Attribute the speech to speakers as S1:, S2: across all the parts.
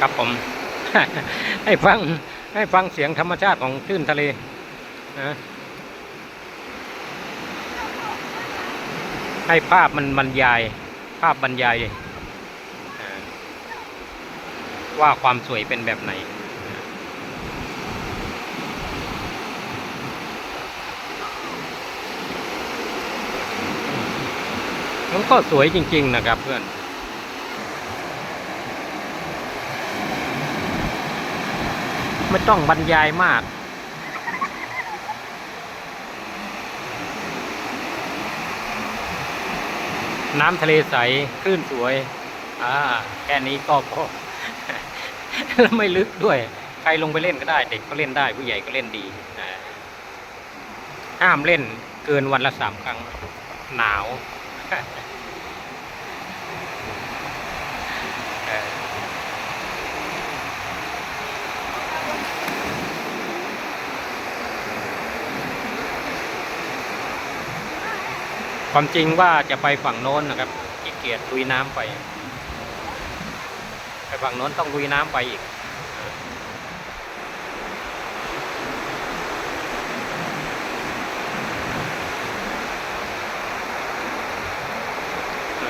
S1: ครับผม ให้ฟังให้ฟังเสียงธรรมชาติของคลื่นทะเลนะให้ภาพมันบรรยาย ภาพบรรยายว่าความสวยเป็นแบบไหนมันก็สวยจริง ๆ นะครับเพื่อน ไม่ต้องบรรยายมาก น้ำทะเลใสคลื่นสวย อ่า แค่นี้ก็พอแล้วไม่ลึกด้วย ใครลงไปเล่นก็ได้ เด็กก็เล่นได้ ผู้ใหญ่ก็เล่นดีอ่าห้ามเล่นเกินวันละสามครั้ง หนาว ความจริงว่าจะไปฝั่งโน้นนะครับขี้เกียจลุยน้ำไป ไปฝั่งโน้นต้องลุยน้ำไปอีก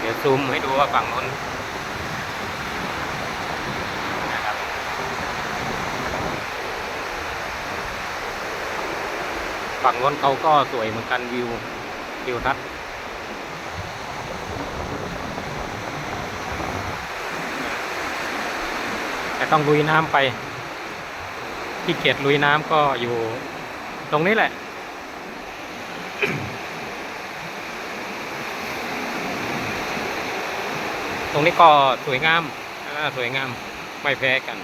S1: เดี๋ยวซูมให้ดูว่าฝั่งโน้นฝั่งโน้นเขาก็สวยเหมือนกันวิว วิวทัศน์ แต่ต้องลุยน้ำไปที่เกียจลุยน้ำก็อยู่ตรงนี้แหละ ตรงนี้ก็สวยงามสวยงามไม่แพ้กัน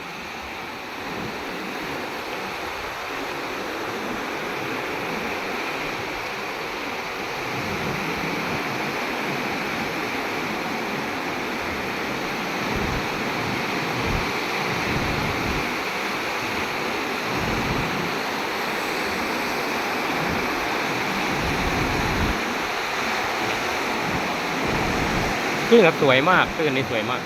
S1: คลื่นครับสวยมากคลื่นนี้สวยมาก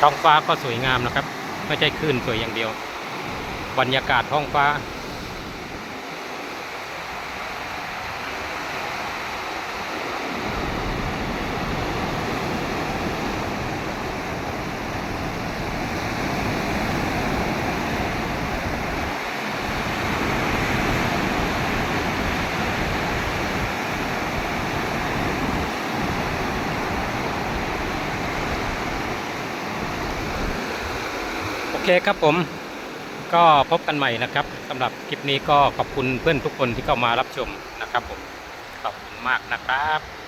S1: ท้องฟ้าก็สวยงามนะครับ ไม่ใช่คลื่นสวยอย่างเดียว บรรยากาศท้องฟ้า เคครับผมก็พบกันใหม่นะครับสำหรับคลิปนี้ก็ขอบคุณเพื่อนทุกคนที่เข้ามารับชมนะครับผมขอบคุณมากนะครับ